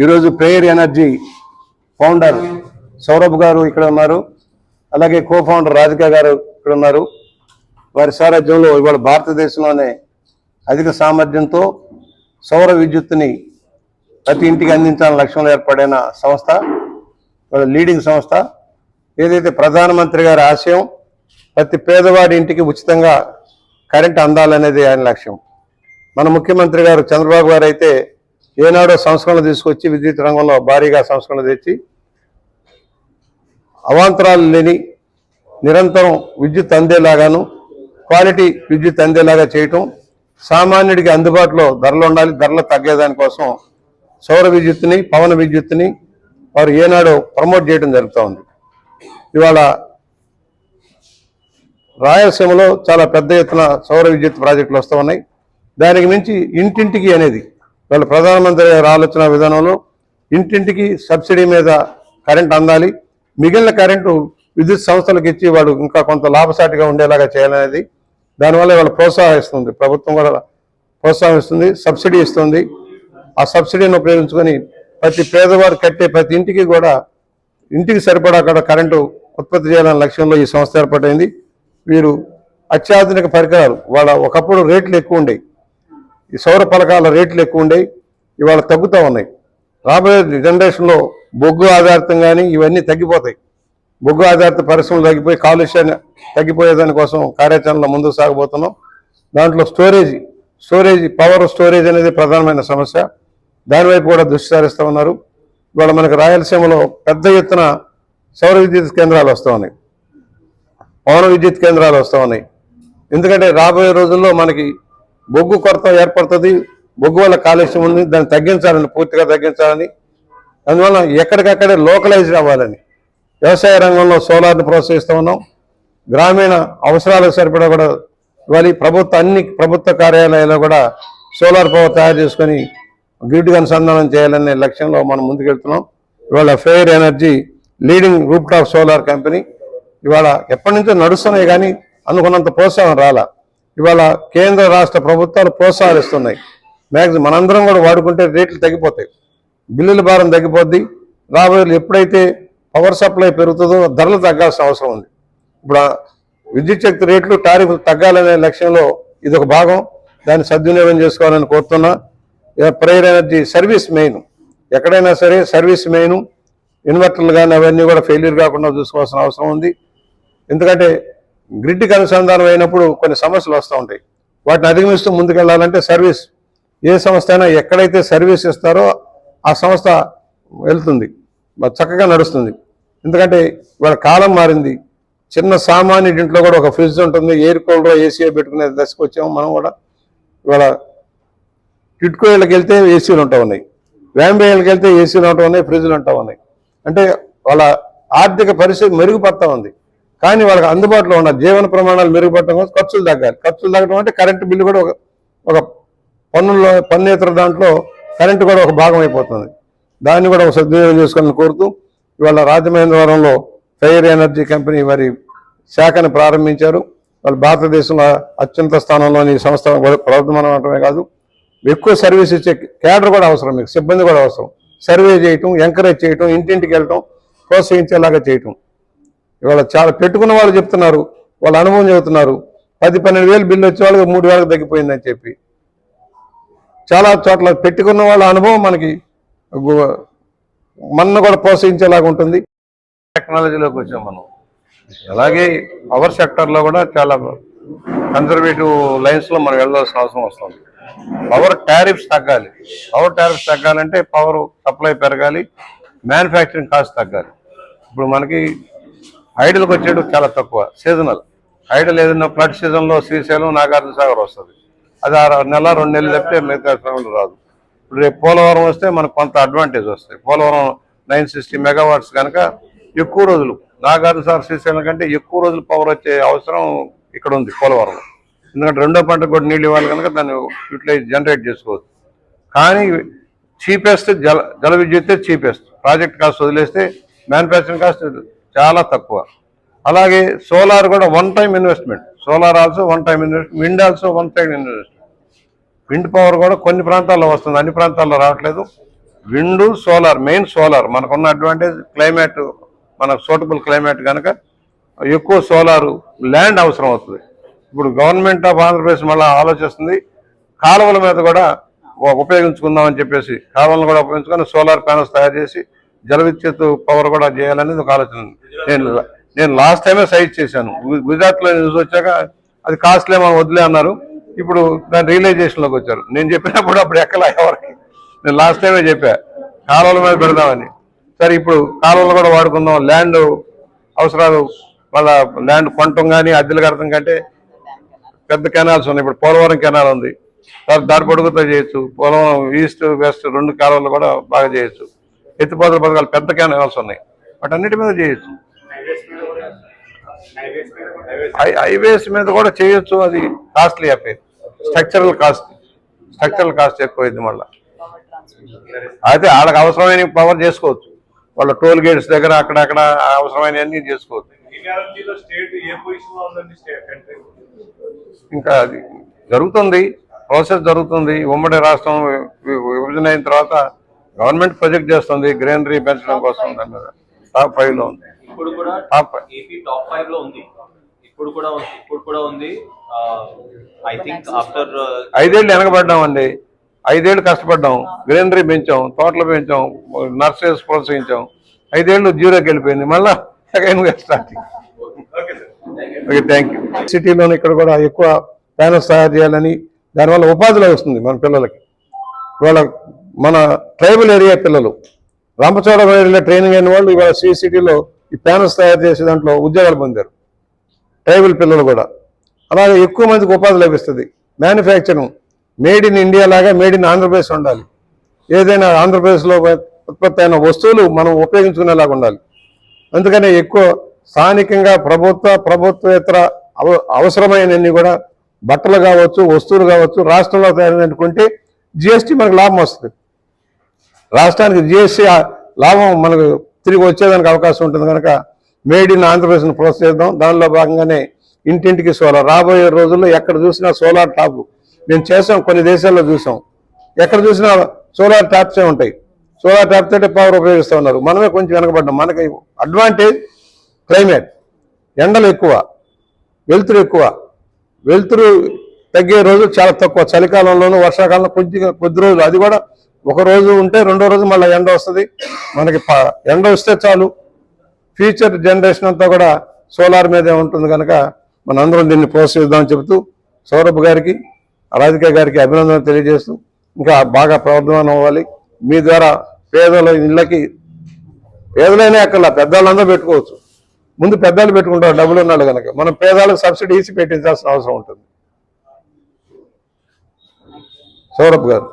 ఈరోజు prayer energy founder Saurabh గారు ఇక్కడ ఉన్నారు. అలాగే కో ఫౌండర్ రాధిక గారు ఇక్కడ ఉన్నారు. వారి సారథ్యంలో ఇవాళ భారతదేశంలోనే అధిక సామర్థ్యంతో సౌర విద్యుత్తుని ప్రతి ఇంటికి అందించాలని లక్ష్యంలో ఏర్పడిన సంస్థ ఇవాళ లీడింగ్ సంస్థ. ఏదైతే ప్రధానమంత్రి గారి ఆశయం ప్రతి పేదవాడి ఇంటికి ఉచితంగా కరెంట్ అందాలనేది ఆయన లక్ష్యం. మన ముఖ్యమంత్రి గారు చంద్రబాబు గారు అయితే ఏనాడో సంస్కరణలు తీసుకొచ్చి విద్యుత్ రంగంలో భారీగా సంస్కరణలు తెచ్చి అవాంతరాలు లేని నిరంతరం విద్యుత్ అందేలాగాను క్వాలిటీ విద్యుత్ అందేలాగా చేయటం సామాన్యుడికి అందుబాటులో ధరలు ఉండాలి ధరలు తగ్గేదానికోసం సౌర విద్యుత్తుని పవన విద్యుత్ని వారు ఏనాడో ప్రమోట్ చేయడం జరుగుతూ ఉంది. ఇవాళ రాయలసీమలో చాలా పెద్ద ఎత్తున సౌర విద్యుత్ ప్రాజెక్టులు వస్తూ ఉన్నాయి. దానికి మించి ఇంటింటికి అనేది వాళ్ళు ప్రధానమంత్రి గారి ఆలోచన విధానంలో ఇంటింటికి సబ్సిడీ మీద కరెంట్ అందాలి. మిగిలిన కరెంటు విద్యుత్ సంస్థలకు ఇచ్చి వాడు ఇంకా కొంత లాభసాటిగా ఉండేలాగా చేయాలనేది దానివల్ల వాళ్ళు ప్రోత్సాహిస్తుంది. ప్రభుత్వం కూడా ప్రోత్సాహిస్తుంది సబ్సిడీ ఇస్తుంది. ఆ సబ్సిడీని ఉపయోగించుకొని ప్రతి పేదవారు కట్టే ప్రతి ఇంటికి కూడా ఇంటికి సరిపడా అక్కడ కరెంటు ఉత్పత్తి చేయాలనే లక్ష్యంలో ఈ సంస్థ ఏర్పాటైంది వీరు అత్యాధునిక పరికరాలు వాళ్ళ ఒకప్పుడు రేట్లు ఎక్కువ ఉండేవి. ఈ సౌర పలకాల రేట్లు ఎక్కువ ఉండేవి ఇవాళ తగ్గుతూ ఉన్నాయి. రాబోయే జనరేషన్లో బొగ్గు ఆధారితం కానీ ఇవన్నీ తగ్గిపోతాయి. బొగ్గు ఆధారిత పరిశ్రమలు తగ్గిపోయి కాలుష్యాన్ని తగ్గిపోయే దానికోసం కార్యాచరణలో ముందుకు సాగబోతున్నాం. దాంట్లో స్టోరేజ్ స్టోరేజ్ పవర్ స్టోరేజ్ అనేది ప్రధానమైన సమస్య. దానివైపు కూడా దృష్టి సారిస్తూ ఉన్నారు. ఇవాళ మనకి రాయలసీమలో పెద్ద ఎత్తున సౌర విద్యుత్ కేంద్రాలు వస్తూ ఉన్నాయి. పవన విద్యుత్ కేంద్రాలు వస్తూ ఉన్నాయి. ఎందుకంటే రాబోయే రోజుల్లో మనకి బొగ్గు కొరత ఏర్పడుతుంది. బొగ్గు వల్ల కాలుష్యం ఉంది. దాన్ని తగ్గించాలని పూర్తిగా తగ్గించాలని. అందువల్ల ఎక్కడికక్కడే లోకలైజ్ అవ్వాలని వ్యవసాయ రంగంలో సోలార్ని ప్రోత్సహిస్తూ ఉన్నాం. గ్రామీణ అవసరాలకు సరిపడా కూడా ఇవాళ ప్రభుత్వ అన్ని ప్రభుత్వ కార్యాలయాల్లో కూడా సోలార్ పవర్ తయారు చేసుకొని గ్రిడ్కి అనుసంధానం చేయాలనే లక్ష్యంలో మనం ముందుకెళ్తున్నాం. ఇవాళ fair energy leading rooftop solar company ఇవాళ ఎప్పటి నుంచో నడుస్తున్నాయి కానీ అనుకున్నంత ప్రోత్సాహం రాలా. ఇవాళ కేంద్ర రాష్ట్ర ప్రభుత్వాలు ప్రోత్సాహిస్తున్నాయి. మ్యాక్సిమం మనందరం కూడా వాడుకుంటే రేట్లు తగ్గిపోతాయి. బిల్లుల భారం తగ్గిపోద్ది. రాబోయే ఎప్పుడైతే పవర్ సప్లై పెరుగుతుందో ధరలు తగ్గాల్సిన అవసరం ఉంది. ఇప్పుడు విద్యుత్ శక్తి రేట్లు టారిఫ్ తగ్గాలనే లక్ష్యంలో ఇది ఒక భాగం. దాన్ని సద్వినియోగం చేసుకోవాలని కోరుతున్నా. Prayer energy service main. ఎక్కడైనా సరే సర్వీస్ మెయిన్. ఇన్వర్టర్లు కానీ అవన్నీ కూడా ఫెయిల్యూర్ కాకుండా చూసుకోవాల్సిన అవసరం ఉంది. ఎందుకంటే గ్రిడ్కి అనుసంధానం అయినప్పుడు కొన్ని సమస్యలు వస్తూ ఉంటాయి. వాటిని అధిగమిస్తూ ముందుకెళ్ళాలంటే సర్వీస్ ఏ సంస్థ అయినా ఎక్కడైతే సర్వీస్ ఇస్తారో ఆ సంస్థ వెళ్తుంది. మరి చక్కగా నడుస్తుంది. ఎందుకంటే ఇవాళ కాలం మారింది. చిన్న సామాన్యుడి ఇంట్లో కూడా ఒక ఫ్రిడ్జ్ ఉంటుంది. ఎయిర్ కూలర్ ఏసీ పెట్టుకునే దశకు వచ్చాము మనం కూడా. ఇవాళ టిట్కోళ్ళకి వెళ్తే ఏసీలు ఉంటా ఉన్నాయి. వ్యాంబేళ్ళకి వెళ్తే ఏసీలు ఉంటా ఉన్నాయి ఫ్రిడ్జ్లు ఉంటా ఉన్నాయి. అంటే వాళ్ళ ఆర్థిక పరిస్థితి మెరుగుపడతా ఉంది. కానీ వాళ్ళకి అందుబాటులో ఉన్న జీవన ప్రమాణాలు మెరుగుపడటం కోసం ఖర్చులు తగ్గాలి. ఖర్చులు తగ్గడం అంటే కరెంటు బిల్లు కూడా ఒక ఒక పన్నుల్లో పన్నేతర దాంట్లో కరెంటు కూడా ఒక భాగం అయిపోతుంది. దాన్ని కూడా ఒక సద్వినియోగం చేసుకోవాలని కోరుతూ ఇవాళ రాజమహేంద్రవరంలో ఫైర్ ఎనర్జీ కంపెనీ మరి శాఖను ప్రారంభించారు. వాళ్ళు భారతదేశంలో అత్యంత స్థానంలోని సంస్థ ప్రవర్తమానం అవటమే కాదు. ఎక్కువ సర్వీస్ ఇచ్చే క్యాడర్ కూడా అవసరం మీకు. సిబ్బంది కూడా అవసరం. సర్వే చేయటం ఎంకరేజ్ చేయటం ఇంటింటికి వెళ్ళటం ప్రోత్సహించేలాగా చేయటం. ఇవాళ చాలా పెట్టుకున్న వాళ్ళు చెప్తున్నారు వాళ్ళ అనుభవం చెబుతున్నారు. పది పన్నెండు వేలు బిల్లు వచ్చే వాళ్ళకి మూడు వేలకు తగ్గిపోయిందని చెప్పి. చాలా చోట్ల పెట్టుకున్న వాళ్ళ అనుభవం మనకి మన మనను కూడా ప్రోత్సహించేలాగా ఉంటుంది. టెక్నాలజీలోకి వచ్చాం మనం. అలాగే పవర్ సెక్టర్లో కూడా చాలా కన్జర్వేటివ్ లైన్స్లో మనం వెళ్ళాల్సిన అవసరం వస్తుంది. పవర్ టారిఫ్స్ తగ్గాలి. పవర్ టారిఫ్స్ తగ్గాలంటే పవర్ సప్లై పెరగాలి. మ్యానుఫ్యాక్చరింగ్ కాస్ట్ తగ్గాలి. ఇప్పుడు మనకి ఐడల్కి వచ్చేటప్పుడు చాలా తక్కువ సీజనల్ ఐడల్ ఏదైనా ఫ్లడ్ సీజన్లో శ్రీశైలం నాగార్జున సాగర్ వస్తుంది. అది ఆరు నెల రెండు నెలలు తప్పితే మిగతా సమయంలో రాదు. ఇప్పుడు రేపు పోలవరం వస్తే మనకు కొంత అడ్వాంటేజ్ వస్తాయి. పోలవరం నైన్ సిక్స్టీ మెగావాట్స్ కనుక ఎక్కువ రోజులు నాగార్జునసాగర్ శ్రీశైలం కంటే ఎక్కువ రోజులు పవర్ వచ్చే అవసరం ఇక్కడ ఉంది పోలవరం ఎందుకంటే రెండో పంటకు కూడా నీళ్ళు ఇవ్వాలి కనుక దాన్ని యూటిలైజ్ జనరేట్ చేసుకోవచ్చు. కానీ చీపెస్ట్ జల జల విద్యుత్తే చీపెస్ట్ ప్రాజెక్ట్ కాస్ట్ వదిలేస్తే మ్యానుఫ్యాక్చరింగ్ కాస్ట్ చాలా తక్కువ. అలాగే సోలార్ కూడా one time investment solar also one time invest wind also one time investment wind power కూడా కొన్ని ప్రాంతాల్లో వస్తుంది అన్ని ప్రాంతాల్లో రావట్లేదు. విండు సోలార్ మెయిన్ సోలార్ మనకున్న అడ్వాంటేజ్ క్లైమేట్ మనకు సూటబుల్ క్లైమేట్ కనుక ఎక్కువ సోలారు ల్యాండ్ అవసరం అవుతుంది ఇప్పుడు గవర్నమెంట్ ఆఫ్ ఆంధ్రప్రదేశ్ మళ్ళీ ఆలోచిస్తుంది. కాలువల మీద కూడా ఉపయోగించుకుందామని ఉపయోగించుకుందాం అని చెప్పేసి కాలువలను కూడా ఉపయోగించుకొని సోలార్ ప్యానల్స్ తయారు చేసి జల విద్యుత్ పవర్ కూడా చేయాలనేది ఒక ఆలోచన ఉంది. నేను నేను లాస్ట్ టైమే సైజ్ చేశాను. గుజరాత్లో న్యూస్ వచ్చాక అది కాస్ట్లీ మనం వదిలే అన్నారు. ఇప్పుడు దాని రియలైజేషన్లోకి వచ్చారు. నేను చెప్పినప్పుడు అప్పుడు ఎక్కలా ఎవరికి? నేను లాస్ట్ టైమే చెప్పా కాలువల మీద పెడదామని. సరే ఇప్పుడు కాలువలు కూడా వాడుకుందాం ల్యాండ్ అవసరాలు వాళ్ళ ల్యాండ్ కొనటం కానీ అద్దెలు కడటం కంటే పెద్ద కెనాల్స్ ఉన్నాయి. ఇప్పుడు పోలవరం కెనాల్ ఉంది. దాని పొడుగుతో చేయొచ్చు. పోలవరం ఈస్ట్ వెస్ట్ రెండు కాలువలు కూడా బాగా చేయొచ్చు. ఎత్తిపోతల పథకాలు పెద్ద కెనాల్స్ ఉన్నాయి. వాటన్నిటి మీద చేయొచ్చు. హైవేస్ మీద కూడా చేయొచ్చు అది costly affair structural cost structural cost ఎక్కువ మళ్ళీ. అయితే వాళ్ళకి అవసరమైన పవర్ చేసుకోవచ్చు. వాళ్ళ టోల్ గేట్స్ దగ్గర అక్కడక్కడ అవసరమైనవన్నీ చేసుకోవచ్చు. ఇంకా అది జరుగుతుంది ప్రాసెస్ జరుగుతుంది. ఉమ్మడి రాష్ట్రం విభజన అయిన తర్వాత గవర్నమెంట్ ప్రొజెక్ట్ చేస్తుంది గ్రీనరీ పెంచడం కోసం దాని మీద. టాప్ ఫైవ్లో ఉంది. ఇప్పుడు కూడా టాప్ ఫైవ్ ఏపీ టాప్ ఫైవ్లో ఉంది. ఇప్పుడు కూడా ఉంది ఇప్పుడు కూడా ఉంది. ఐ థింక్ ఆఫ్టర్ ఐదేళ్ళు ఐదేళ్ళు కష్టపడ్డాం. గ్రీనరీ పెంచాం తోటలు పెంచాం నర్సరీస్ ప్రోత్సహించాం. ఐదేళ్ళు జీరోకి వెళ్ళిపోయింది. మళ్ళా starting okay sir okay thank you సిటీలోనే ఇక్కడ కూడా ఎక్కువ ప్యానల్స్ తయారు చేయాలని దానివల్ల ఉపాధిలో వస్తుంది మన పిల్లలకి. ఇవాళ మన ట్రైబల్ ఏరియా పిల్లలు. రంపచోడవరం ట్రైనింగ్ అయిన వాళ్ళు ఇవాళ సిసిటీలో ఈ ప్యానల్స్ తయారు చేసే దాంట్లో ఉద్యోగాలు పొందారు. ట్రైబల్ పిల్లలు కూడా. అలాగే ఎక్కువ మందికి ఉపాధి లభిస్తుంది. మ్యానుఫ్యాక్చరింగ్. మేడ్ ఇన్ ఇండియా లాగా మేడ్ ఇన్ ఆంధ్రప్రదేశ్ ఉండాలి. ఏదైనా ఆంధ్రప్రదేశ్లో ఉత్పత్తి అయిన వస్తువులు మనం ఉపయోగించుకునేలాగా ఉండాలి. అందుకనే ఎక్కువ స్థానికంగా ప్రభుత్వ ప్రభుత్వేతర అవ అవసరమైనన్ని కూడా బట్టలు కావచ్చు వస్తువులు కావచ్చు రాష్ట్రంలో తయారైనటువంటి జిఎస్టీ మనకు లాభం వస్తుంది. రాష్ట్రానికి జిఎస్టీ లాభం మనకు తిరిగి వచ్చేదానికి అవకాశం ఉంటుంది కనుక మేడ్ ఇన్ ఆంధ్రప్రదేశ్ను ప్రోత్సహిద్దాం. దానిలో భాగంగానే ఇంటింటికి సోలార్. రాబోయే రోజుల్లో ఎక్కడ చూసినా సోలార్ టాప్ మేము చేసాం కొన్ని దేశాల్లో చూసాం. ఎక్కడ చూసినా సోలార్ ట్యాప్సే ఉంటాయి. సోలార్ ట్యాప్ తోటే పవర్ ఉపయోగిస్తూ ఉన్నారు. మనమే కొంచెం వెనకబడ్డాం. మనకి అడ్వాంటేజ్ క్లైమేట్. ఎండలు ఎక్కువ వెలుతురు ఎక్కువ. వెలుతురు తగ్గే రోజు చాలా తక్కువ. చలికాలంలోనూ వర్షాకాలంలో కొద్దిగా కొద్ది రోజులు. అది కూడా ఒక రోజు ఉంటే రెండో రోజు మళ్ళీ ఎండ వస్తుంది. మనకి ఎండ వస్తే చాలు. ఫ్యూచర్ జనరేషన్ అంతా కూడా సోలార్ మీదే ఉంటుంది కనుక మనందరం దీన్ని ప్రోత్సహిద్దామని చెబుతూ సౌరభ్ గారికి రాధిక గారికి అభినందనలు తెలియజేస్తూ ఇంకా బాగా ప్రవర్ధమానం అవ్వాలి. మీ ద్వారా పేదల ఇళ్ళకి పేదలైనా అక్కడ పెద్దవాళ్ళందరూ పెట్టుకోవచ్చు. ముందు పెద్దలు పెట్టుకుంటారు డబ్బులు ఉన్నాడు కనుక మనం పేదలకు సబ్సిడీ ఇచ్చి పెట్టించాల్సిన అవసరం ఉంటుంది. సౌరభ్ గారు.